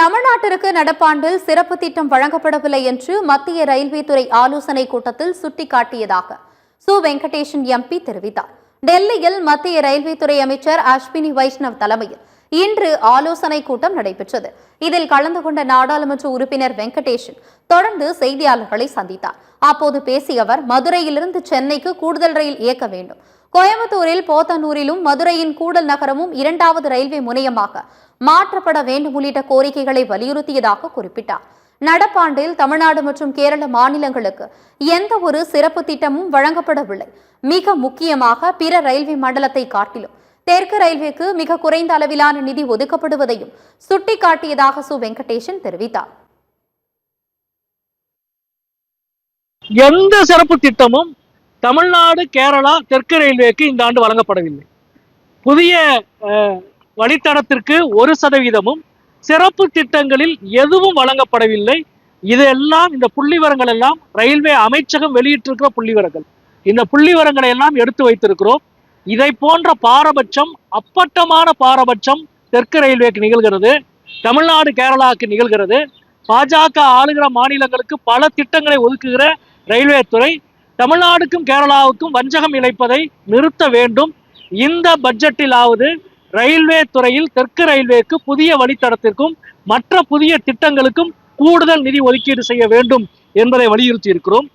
தமிழ்நாட்டிற்கு நடப்பாண்டில் சிறப்பு திட்டம் வழங்கப்படவில்லை என்று மத்திய ரயில்வே துறை ஆலோசனை கூட்டத்தில் சுட்டிக்காட்டியதாக சு. வெங்கடேஷன் எம்பி தெரிவித்தார். டெல்லியில் மத்திய ரயில்வே துறை அமைச்சர் அஸ்வினி வைஷ்ணவ் தலைமையில் இன்று ஆலோசனை கூட்டம் நடைபெற்றது. இதில் கலந்து கொண்ட நாடாளுமன்ற உறுப்பினர் வெங்கடேஷன் தொடர்ந்து செய்தியாளர்களை சந்தித்தார். அப்போது பேசிய அவர் மதுரையிலிருந்து சென்னைக்கு கூடுதல் ரயில் இயக்க வேண்டும். கோயம்புத்தூரில் போத்தனூரிலும் மதுரையின் கூடல் நகரமும் இரண்டாவது ரயில்வே முனையமாக மாற்றப்பட வேண்டும் உள்ளிட்ட கோரிக்கைகளை வலியுறுத்தியதாக குறிப்பிட்டார். நடப்பாண்டில் தமிழ்நாடு மற்றும் கேரள மாநிலங்களுக்கு எந்த ஒரு சிறப்பு திட்டமும் வழங்கப்படவில்லை. மிக முக்கியமாக பிற ரயில்வே மண்டலத்தை காட்டிலும் தெற்கு ரயில்வேக்கு மிக குறைந்த அளவிலான நிதி ஒதுக்கப்படுவதையும் சுட்டிக்காட்டியதாக சு. வெங்கடேசன் தெரிவித்தார். எந்த சிறப்பு திட்டமும் தமிழ்நாடு கேரளா தெற்கு ரயில்வேக்கு இந்த ஆண்டு வழங்கப்படவில்லை. புதிய வழித்தடத்திற்கு ஒரு சதவீதமும் சிறப்பு திட்டங்களில் எதுவும் வழங்கப்படவில்லை. இதெல்லாம் இந்த புள்ளிவரங்கள் எல்லாம் ரயில்வே அமைச்சகம் வெளியிட்டிருக்கிற புள்ளிவரங்கள் இந்த புள்ளிவரங்களை எல்லாம் எடுத்து வைத்திருக்கிறோம். இதை போன்ற பாரபட்சம் அப்பட்டமான பாரபட்சம் தெற்கு ரயில்வேக்கு நிகழ்கிறது. தமிழ்நாடு கேரளாவுக்கு நிகழ்கிறது. பாஜக ஆளுகிற மாநிலங்களுக்கு பல திட்டங்களை ஒதுக்குகிற ரயில்வே துறை தமிழ்நாடுக்கும் கேரளாவுக்கும் வஞ்சகம் இழைப்பதை நிறுத்த வேண்டும். இந்த பட்ஜெட்டிலாவது ரயில்வே துறையில் தெற்கு ரயில்வேக்கு புதிய வழித்தடத்திற்கும் மற்ற புதிய திட்டங்களுக்கும் கூடுதல் நிதி ஒதுக்கீடு செய்ய வேண்டும் என்பதை வலியுறுத்தி இருக்கிறோம்